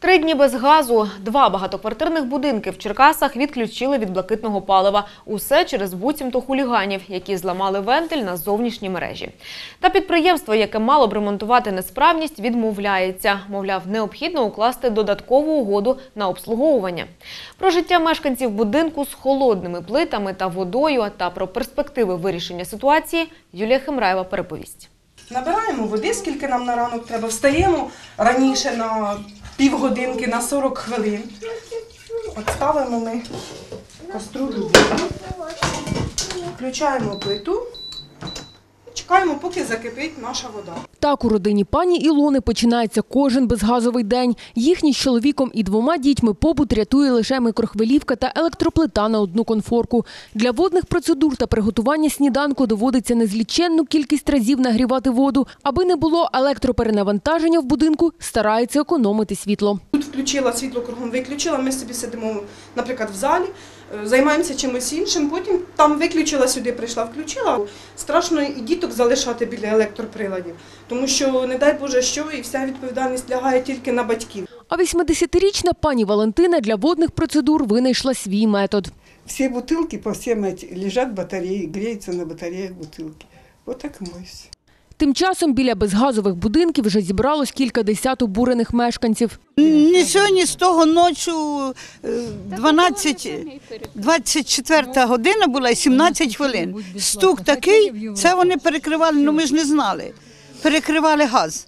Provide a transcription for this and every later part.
Три дні без газу. Два багатоквартирних будинки в Черкасах відключили від блакитного палива. Усе через буцімто хуліганів, які зламали вентиль на зовнішній мережі. Та підприємство, яке мало б ремонтувати несправність, відмовляється. Мовляв, необхідно укласти додаткову угоду на обслуговування. Про життя мешканців будинку з холодними плитами та водою та про перспективи вирішення ситуації Юлія Хемраєва переповість. Набираємо води, скільки нам на ранок треба. Встаємо раніше на півгодинки, на 40 хвилин. От ставимо ми каструлю включаємо плиту, чекаємо, поки закипить наша вода. Так у родині пані Ілони починається кожен безгазовий день. Їхній з чоловіком і двома дітьми побут рятує лише мікрохвилівка та електроплита на одну конфорку. Для водних процедур та приготування сніданку доводиться незліченну кількість разів нагрівати воду. Аби не було електроперенавантаження в будинку, стараються економити світло. Тут включила світло кругом, виключила. Ми собі сидимо, наприклад, в залі, займаємося чимось іншим. Потім там виключила сюди, прийшла, включила. Страшно і діток залишати біля електроприладів, тому що, не дай Боже, що і вся відповідальність лягає тільки на батьків. А 80-річна пані Валентина для водних процедур винайшла свій метод. Все бутылки по всем эти лежат батареи, греются на батареях бутылки. Вот так и моюсь. Тим часом біля безгазових будинків вже зібралось кілька десят обурених мешканців. Ні з того ночі е, 12, 24 година була і 17 хвилин. Стук такий, це вони перекривали, ну ми ж не знали. Перекривали газ.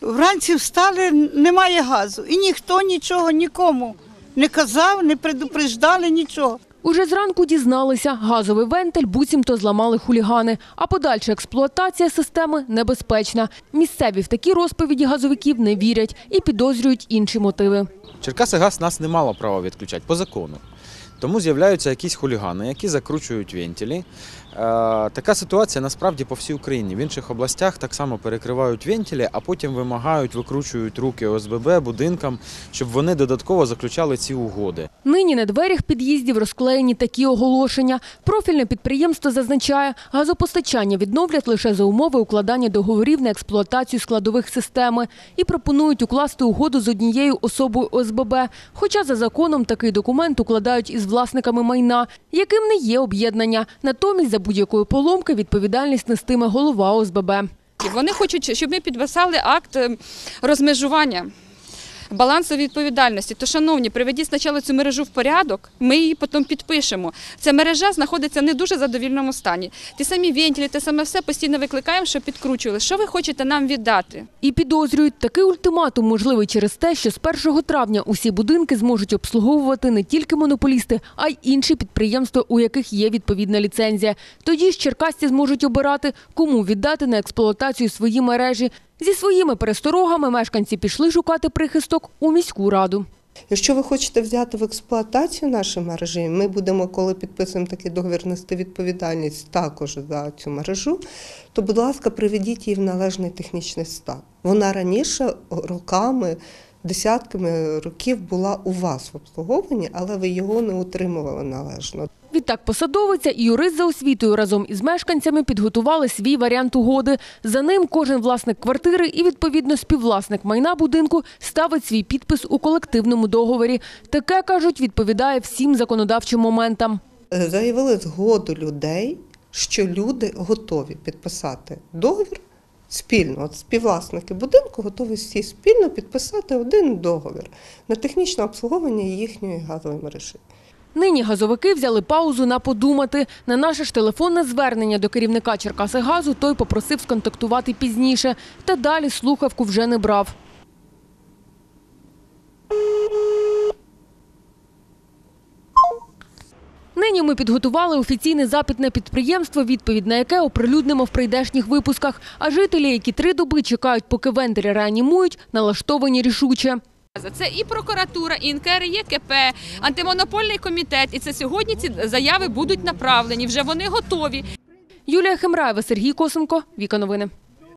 Вранці встали, немає газу. І ніхто нічого нікому не казав, не предупреждали нічого. Уже зранку дізналися, газовий вентиль буцімто зламали хулігани, а подальша експлуатація системи небезпечна. Місцеві в такі розповіді газовиків не вірять і підозрюють інші мотиви. Черкаси газ нас не мало права відключати по закону. Тому з'являються якісь хулігани, які закручують вентилі. Е, така ситуація насправді по всій Україні. В інших областях так само перекривають вентилі, а потім вимагають, викручують руки ОСББ будинкам, щоб вони додатково заключали ці угоди. Нині на дверях під'їздів розклеєні такі оголошення. Профільне підприємство зазначає, газопостачання відновлять лише за умови укладання договорів на експлуатацію складових системи і пропонують укласти угоду з однією особою ОСББ. Хоча за законом такий документ укладають із власниками майна, яким не є об'єднання. Натомість за будь-якої поломки відповідальність нестиме голова ОСББ. Вони хочуть, щоб ми підписали акт е, розмежування. Балансу відповідальності. То, шановні, приведіть спочатку цю мережу в порядок, ми її потім підпишемо. Ця мережа знаходиться не дуже задовільному стані. Ті самі вентилі, те саме все постійно викликаємо, щоб підкручували. Що ви хочете нам віддати? І підозрюють, такий ультиматум можливий через те, що з 1 травня усі будинки зможуть обслуговувати не тільки монополісти, а й інші підприємства, у яких є відповідна ліцензія. Тоді ж черкасці зможуть обирати, кому віддати на експлуатацію свої мережі. Зі своїми пересторогами мешканці пішли шукати прихисток у міську раду. Якщо ви хочете взяти в експлуатацію наші мережі, ми будемо, коли підписуємо такий договір, нести відповідальність також за цю мережу, то, будь ласка, приведіть її в належний технічний стан. Вона раніше роками, десятками років була у вас в обслуговуванні, але ви його не утримували належно. Відтак посадовиця і юрист за освітою разом із мешканцями підготували свій варіант угоди. За ним кожен власник квартири і, відповідно, співвласник майна будинку ставить свій підпис у колективному договорі. Таке, кажуть, відповідає всім законодавчим моментам. Е, Заявили згоду людей, що люди готові підписати договір спільно. От співвласники будинку готові всі спільно підписати один договір на технічне обслуговування їхньої газової мережі. Нині газовики взяли паузу на подумати. На наше ж телефонне звернення до керівника Черкасигазу той попросив сконтактувати пізніше. Та далі слухавку вже не брав. Нині ми підготували офіційний запит на підприємство, відповідь на яке оприлюднимо в прийдешніх випусках. А жителі, які три доби чекають, поки вентилі реанімують, налаштовані рішуче. Це і прокуратура, і НКРЄКП, антимонопольний комітет. І це сьогодні ці заяви будуть направлені. Вже вони готові. Юлія Хемраєва, Сергій Косенко, Віка Новини.